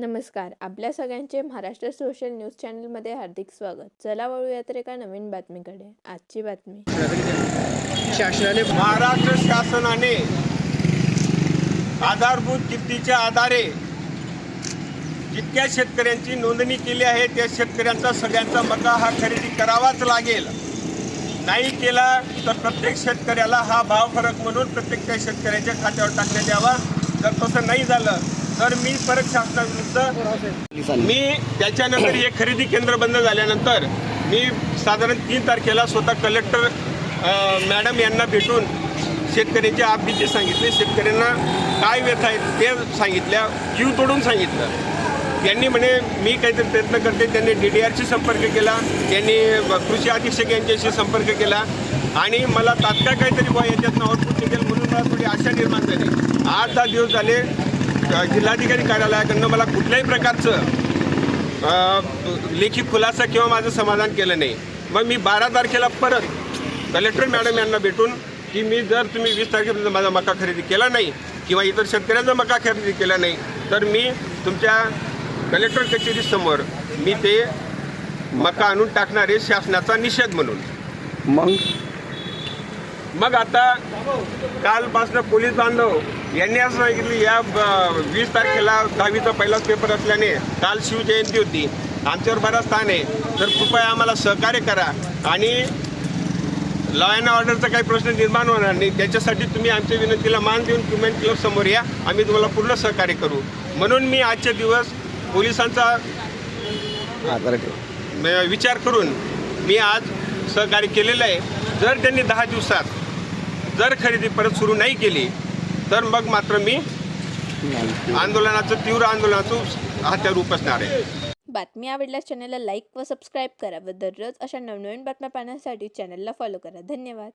नमस्कार. आपल्या सगळ्यांचे महाराष्ट्र सोशल न्यूज चॅनलमध्ये हार्दिक स्वागत. चला वळूयात एका नवीन बातमीकडे. आजची बातमी. शासनाने महाराष्ट्र शासनाने आधारभूत किमतीच्या आधारे जितक्या शेतकऱ्यांची नोंदणी केली आहे त्या शेतकऱ्यांचा सगळ्यांचा मका हा खरेदी करावाच लागेल. नाही केला तर प्रत्येक शेतकऱ्याला हा भाव फरक म्हणून प्रत्येक त्या शेतकऱ्याच्या खात्यावर टाकण्यात यावा. जर तसं नाही झालं तर मी परत शासनाविरुद्ध मी त्याच्यानंतर हे खरेदी केंद्र बंद झाल्यानंतर मी साधारण तीन तारखेला स्वतः कलेक्टर मॅडम यांना भेटून शेतकऱ्यांची आपबीती सांगितले. शेतकऱ्यांना काय व्यथा आहेत ते सांगितल्या जीव तोडून सांगितलं. त्यांनी म्हणे मी काहीतरी प्रयत्न करते. त्यांनी डी डी आरशी संपर्क केला. त्यांनी कृषी अधीक्षक यांच्याशी संपर्क केला. आणि मला तात्काळ काहीतरी बा याच्यातनं आउटपुट निघेल म्हणून मला थोडी आशा निर्माण झाली. आठ दहा दिवस झाले. जिल्हाधिकारी कार्यालयाकडनं मला कुठल्याही प्रकारचं लेखी खुलासा किंवा माझं समाधान केलं नाही. मग मी बारा तारखेला परत कलेक्टर मॅडम यांना भेटून की मी जर तुम्ही वीस तारखेपर्यंत माझा मका खरेदी केला नाही किंवा इतर शेतकऱ्यांचा मका खरेदी केला नाही तर मी तुमच्या कलेक्टर कचेरीसमोर मी ते मका आणून टाकणारे शासनाचा निषेध म्हणून. मग? मग आता कालपासनं पोलीस बांधव यांनी असं सांगितलं या वीस तारखेला दहावीचा पहिलाच पेपर असल्याने काल शिवजयंती होती. आमच्यावर बराच ताण आहे. तर कृपया आम्हाला सहकार्य करा आणि लॉ अँड ऑर्डरचा काही प्रश्न निर्माण होणार नाही. त्याच्यासाठी तुम्ही आमच्या विनंतीला मान देऊन क्युमेंट क्लब समोर या. आम्ही तुम्हाला पूर्ण सहकार्य करू. म्हणून मी आजचे दिवस पोलिसांचा विचार करून मी आज सहकार्य केलेलं आहे. जर त्यांनी दहा दिवसात जर खरेदी परत सुरू नाही केली तर मग मात्र मी आंदोलनाचं तीव्र आंदोलनाचं हात्यावर उपसणार आहे. बातमी आवडल्यास चॅनलला लाईक व सबस्क्राईब करा व दररोज अशा नवनवीन बातम्या पाहण्यासाठी चॅनलला फॉलो करा. धन्यवाद.